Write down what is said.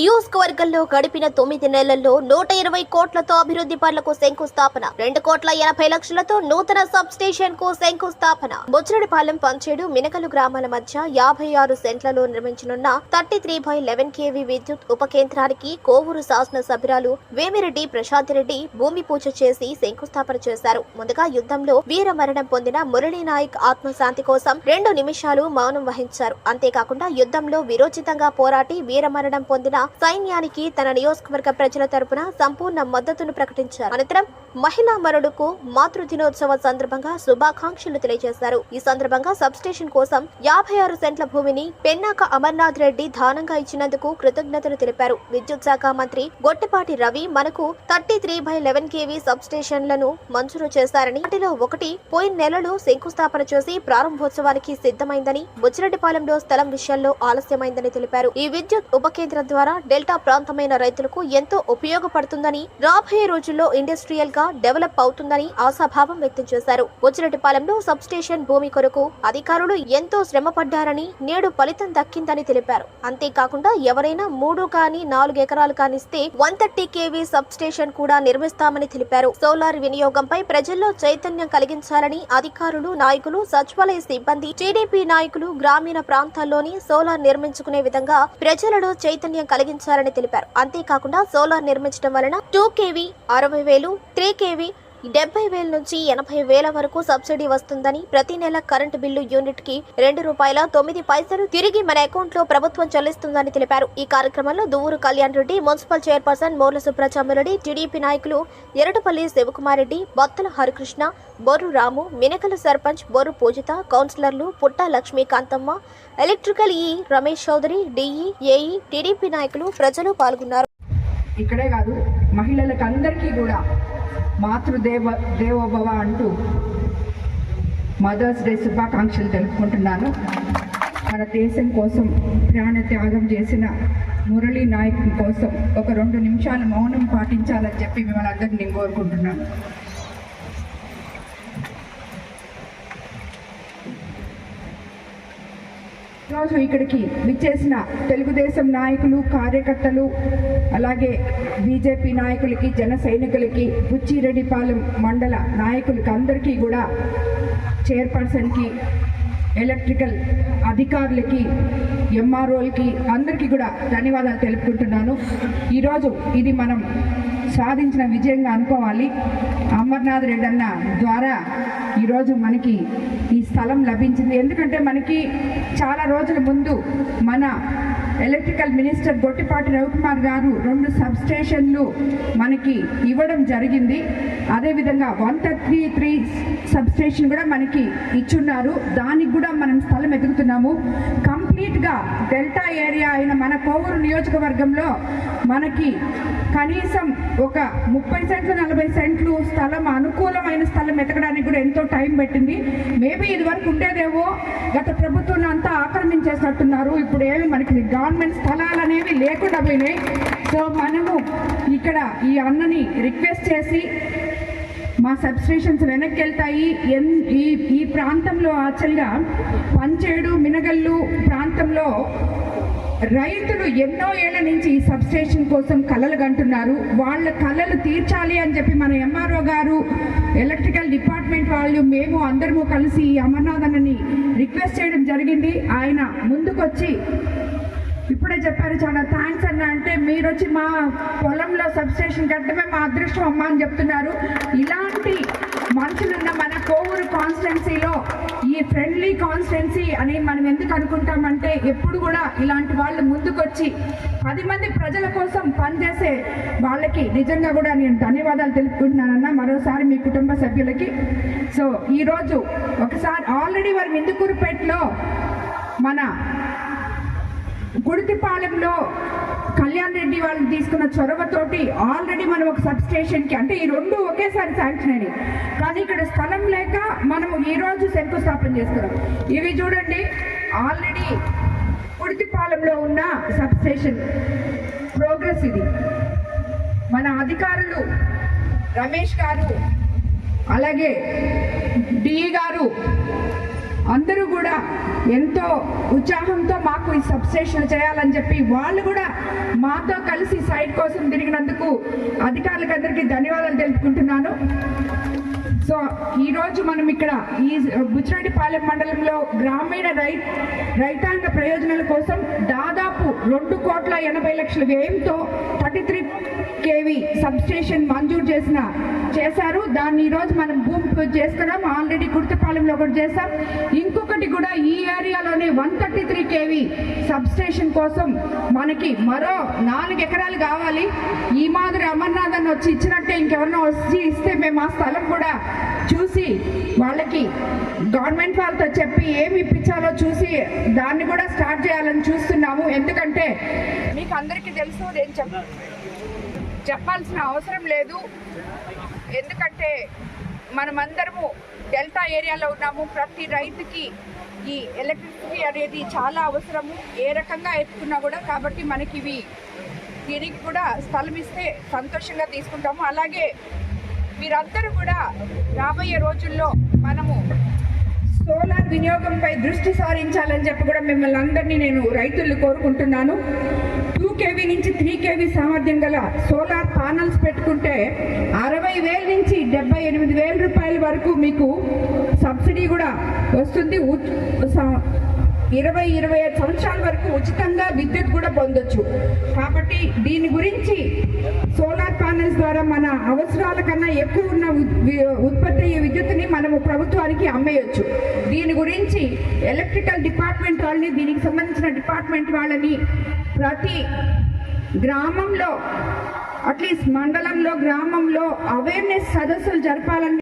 నియోజకవర్గంలో గడిపిన తొమ్మిది నెలల్లో నూట ఇరవై కోట్లతో అభివృద్ధి పనులకు శంకుస్థాపన రెండు కోట్ల ఎనభై లక్షలతో నూతన సబ్ స్టేషన్కు శంకుస్థాపన. బొచ్చరడిపాలెం పంచేడు మినకలు గ్రామాల మధ్య యాభై ఆరు సెంట్లలో నిర్మించనున్న thirty three by eleven KV విద్యుత్ ఉప కేంద్రానికి కోవూరు శాసన సభ్యురాలు వేమిరెడ్డి ప్రశాంతిరెడ్డి భూమి పూజ చేసి శంకుస్థాపన చేశారు. ముందుగా యుద్ధంలో వీర మరణం పొందిన మురళీ నాయక్ ఆత్మశాంతి కోసం రెండు నిమిషాలు మౌనం వహించారు. అంతేకాకుండా యుద్ధంలో విరోచితంగా పోరాటి వీరమరణం పొందిన సైన్యానికి తన నియోజకవర్గ ప్రజల తరపున సంపూర్ణ మద్దతును ప్రకటించారు. అనంతరం మహిళా మరుడుకు మాతృ దినోత్సవ సందర్భంగా శుభాకాంక్షలు తెలియజేశారు. ఈ సందర్భంగా సబ్ స్టేషన్ కోసం యాభై ఆరు సెంట్ల భూమిని పెన్నాక అమర్నాథ్ రెడ్డి దానంగా ఇచ్చినందుకు కృతజ్ఞతలు తెలిపారు. విద్యుత్ శాఖ మంత్రి గొట్టిపాటి రవి మనకు thirty three by eleven KV sub స్టేషన్లను మంజూరు చేశారని వాటిలో ఒకటి పోయిన నెలలో శంకుస్థాపన చేసి ప్రారంభోత్సవానికి సిద్ధమైందని బుచ్చిరెడ్డిపాలెంలో స్థలం విషయంలో ఆలస్యమైందని తెలిపారు. ఈ విద్యుత్ ఉప కేంద్రం ద్వారా డెల్టా ప్రాంతమైన రైతులకు ఎంతో ఉపయోగపడుతుందని రాబోయే రోజుల్లో ఇండస్ట్రియల్గా డెవలప్ అవుతుందని ఆశాభావం వ్యక్తం చేశారు. బుచ్చిరెడ్డిపాలెంలో సబ్ స్టేషన్ భూమి కొరకు అధికారులు ఎంతో శ్రమ పడ్డారని నేడు ఫలితం దక్కిందని తెలిపారు. అంతేకాకుండా ఎవరైనా మూడు కానీ నాలుగు ఎకరాలు కానిస్తే one thirty KV sub station కూడా నిర్మిస్తామని తెలిపారు. సోలార్ వినియోగంపై ప్రజల్లో చైతన్యం కలిగించాలని అధికారులు నాయకులు సచివాలయ సిబ్బంది టీడీపీ నాయకులు గ్రామీణ ప్రాంతాల్లోని సోలార్ నిర్మించుకునే విధంగా ప్రజలలో చైతన్యం తొలగించాలని తెలిపారు. అంతేకాకుండా సోలార్ నిర్మించడం వలన టూ కేవీ అరవై వేలు త్రీ కేవీ డెబ్బై వేల నుంచి ఎనభై వేల వరకు సబ్సిడీ వస్తుందని ప్రతి నెల కరెంటు బిల్లు యూనిట్కి రెండు రూపాయల తొమ్మిది పైసలు తిరిగి మన అకౌంట్లో ప్రభుత్వం చెల్లిస్తుందని తెలిపారు. ఈ కార్యక్రమంలో Duvvuru Kalyan Reddy municipal chairperson Morla Subrahmareddy TDP నాయకులు ఎరటపల్లి శివకుమారెడ్డి బొత్తల హరికృష్ణ బొర్రు రాము మినకల సర్పంచ్ బొర్రు పూజిత కౌన్సిలర్లు Putta Lakshmikanthamma electrical E Ramesh Chowdary DE AE TDP నాయకులు ప్రజలు పాల్గొన్నారు. ఇక్కడే కాదు మహిళలకు అందరికీ కూడా మాతృదేవ దేవోభవ అంటూ మదర్స్ డే శుభాకాంక్షలు తెలుపుకుంటున్నాను. మన దేశం కోసం ప్రాణత్యాగం చేసిన మురళీ నాయక్ కోసం ఒక రెండు నిమిషాలు మౌనం పాటించాలని చెప్పి మిమ్మల్ని అందరినీ నేను కోరుకుంటున్నాను. ఈరోజు ఇక్కడికి విచ్చేసిన తెలుగుదేశం నాయకులు కార్యకర్తలు అలాగే బీజేపీ నాయకులకి జన సైనికులకి బుచ్చిరెడ్డిపాలెం మండల నాయకులకి అందరికీ కూడా చైర్పర్సన్కి ఎలక్ట్రికల్ అధికారులకి ఎంఆర్ఓలకి అందరికీ కూడా ధన్యవాదాలు తెలుపుకుంటున్నాను. ఈరోజు ఇది మనం సాధించిన విజయంగా అనుకోవాలి. అమర్నాథ్ రెడ్డి అన్న ద్వారా ఈరోజు మనకి ఈ స్థలం లభించింది. ఎందుకంటే మనకి చాలా రోజుల ముందు మన ఎలక్ట్రికల్ మినిస్టర్ గొట్టిపాటి రవికుమార్ గారు రెండు సబ్ స్టేషన్లు మనకి ఇవ్వడం జరిగింది. అదేవిధంగా one thirty three sub station కూడా మనకి ఇచ్చున్నారు. దానికి కూడా మనం స్థలం చేస్తున్నాము. కంప్లీట్గా డెల్టా ఏరియా అయిన మన కోవూరు నియోజకవర్గంలో మనకి కనీసం ఒక ముప్పై సెంట్లు నలభై సెంట్లు స్థలం అనుకూలమైన స్థలం ఎతకడానికి కూడా ఎంతో టైం పెట్టింది. మేబీ ఇది వరకు ఉండేదేమో గత ప్రభుత్వం అంతా ఆక్రమించేసినట్టున్నారు. ఇప్పుడు ఏమి మనకి గవర్నమెంట్ స్థలాలు అనేవి లేకుండా పోయినాయి. సో మనము ఇక్కడ ఈ అన్నని రిక్వెస్ట్ చేసి మా సబ్స్టేషన్స్ వెనక్కి వెళ్తాయి ఎన్ ఈ ఈ ప్రాంతంలో యాక్చువల్గా పంచేడు మినగల్లు ప్రాంతంలో రైతులు ఎన్నో ఏళ్ళ నుంచి ఈ సబ్స్టేషన్ కోసం కలలు కంటున్నారు. వాళ్ళ కలలు తీర్చాలి అని చెప్పి మన ఎంఆర్ఓ గారు ఎలక్ట్రికల్ డిపార్ట్మెంట్ వాళ్ళు మేము అందరము కలిసి ఈ అమర్నాథ్ అన్నని రిక్వెస్ట్ చేయడం జరిగింది. ఆయన ముందుకొచ్చి ఇప్పుడే చెప్పారు చాలా థ్యాంక్స్ అన్న. అంటే మీరు వచ్చి మా పొలంలో సబ్స్టేషన్ కట్టడమే మా అదృష్టం అమ్మ అని చెప్తున్నారు. ఇలాంటి మనుషులున్న మన కోవూరు కాన్స్టిట్యున్సీలో ఈ ఫ్రెండ్లీ కాన్స్టిట్యున్సీ అని మనం ఎందుకు అనుకుంటామంటే ఎప్పుడు కూడా ఇలాంటి వాళ్ళు ముందుకొచ్చి పది మంది ప్రజల కోసం పనిచేసే వాళ్ళకి నిజంగా కూడా నేను ధన్యవాదాలు తెలుపుకుంటున్నానన్న మరోసారి మీ కుటుంబ సభ్యులకి. సో ఈరోజు ఒకసారి ఆల్రెడీ వారి మిందుకూరుపేటలో మన గుడితిపాలెంలో కళ్యాణ్ రెడ్డి వాళ్ళు తీసుకున్న చొరవతోటి ఆల్రెడీ మనం ఒక సబ్ స్టేషన్కి అంటే ఈ రెండు ఒకేసారి శాంక్షన్ అయినాయి. కానీ ఇక్కడ స్థలం లేక మనం ఈరోజు శంకుస్థాపన చేస్తున్నాం ఇవి చూడండి ఆల్రెడీ గుడితిపాలెంలో ఉన్న సబ్ స్టేషన్ ప్రోగ్రెస్ ఇది. మన అధికారులు రమేష్ గారు అలాగే డిఈ గారు అందరూ కూడా ఎంతో ఉత్సాహంతో మాకు ఈ సబ్స్టేషన్ చేయాలని చెప్పి వాళ్ళు కూడా మాతో కలిసి సైట్ కోసం తిరిగినందుకు అధికారులకు అందరికీ ధన్యవాదాలు తెలుపుకుంటున్నాను. సో ఈరోజు మనం ఇక్కడ ఈ బుచ్చిరెడ్డిపాలెం మండలంలో గ్రామీణ రై రైతాంగ ప్రయోజనాల కోసం దాదాపు రెండు కోట్ల ఎనభై లక్షల వ్యయంతో థర్టీ త్రీ కేవీ సబ్స్టేషన్ మంజూరు చేసిన చేశారు. దాన్ని ఈరోజు మనం భూమి పూజ చేసుకున్నాం. ఆల్రెడీ కుర్తపాలెంలో ఒకటి చేశాం. ఇంకొకటి కూడా ఈ ఏరియాలోనే one thirty three KV substation కోసం మనకి మరో నాలుగు ఎకరాలు కావాలి. ఈ మాదిరి అమర్నాథ్ అని వచ్చి ఇచ్చినట్టే ఇంకెవరినో వచ్చి ఇస్తే మేము ఆ స్థలం కూడా చూసి వాళ్ళకి గవర్నమెంట్ వాళ్ళతో చెప్పి ఏమి ఇప్పించాలో చూసి దాన్ని కూడా స్టార్ట్ చేయాలని చూస్తున్నాము. ఎందుకంటే మీకు అందరికీ తెలుసు నేను చెప్ చెప్పాల్సిన అవసరం లేదు. ఎందుకంటే మనమందరము డెల్టా ఏరియాలో ఉన్నాము. ప్రతి రైతుకి ఈ ఎలక్ట్రిసిటీ అనేది చాలా అవసరము. ఏ రకంగా ఎత్తుకున్నా కూడా కాబట్టి మనకి ఇవి దీనికి కూడా స్థలం ఇస్తే సంతోషంగా తీసుకుంటాము. అలాగే మీరందరూ కూడా రాబోయే రోజుల్లో మనము సోలార్ వినియోగంపై దృష్టి సారించాలని చెప్పి కూడా మిమ్మల్ని అందరినీ నేను రైతులు కోరుకుంటున్నాను. టూ కేవీ నుంచి త్రీ కేవీ సామర్థ్యం గల సోలార్ ప్యానల్స్ పెట్టుకుంటే అరవై వేల నుంచి డెబ్బై ఎనిమిది వేల రూపాయల వరకు మీకు సబ్సిడీ కూడా వస్తుంది. ఇరవై ఇరవై ఐదు సంవత్సరాల వరకు ఉచితంగా విద్యుత్ కూడా పొందొచ్చు. కాబట్టి దీని గురించి సోలార్ ప్యానెల్స్ ద్వారా మన అవసరాల కన్నా ఎక్కువ ఉన్న ఉత్- ఉత్పత్తి అయ్యే విద్యుత్తుని మనము ప్రభుత్వానికి అమ్మేయచ్చు. దీని గురించి ఎలక్ట్రికల్ డిపార్ట్మెంట్ వాళ్ళని దీనికి సంబంధించిన డిపార్ట్మెంట్ వాళ్ళని ప్రతి గ్రామంలో అట్లీస్ట్ మండలంలో గ్రామంలో అవేర్నెస్ సదస్సులు జరపాలని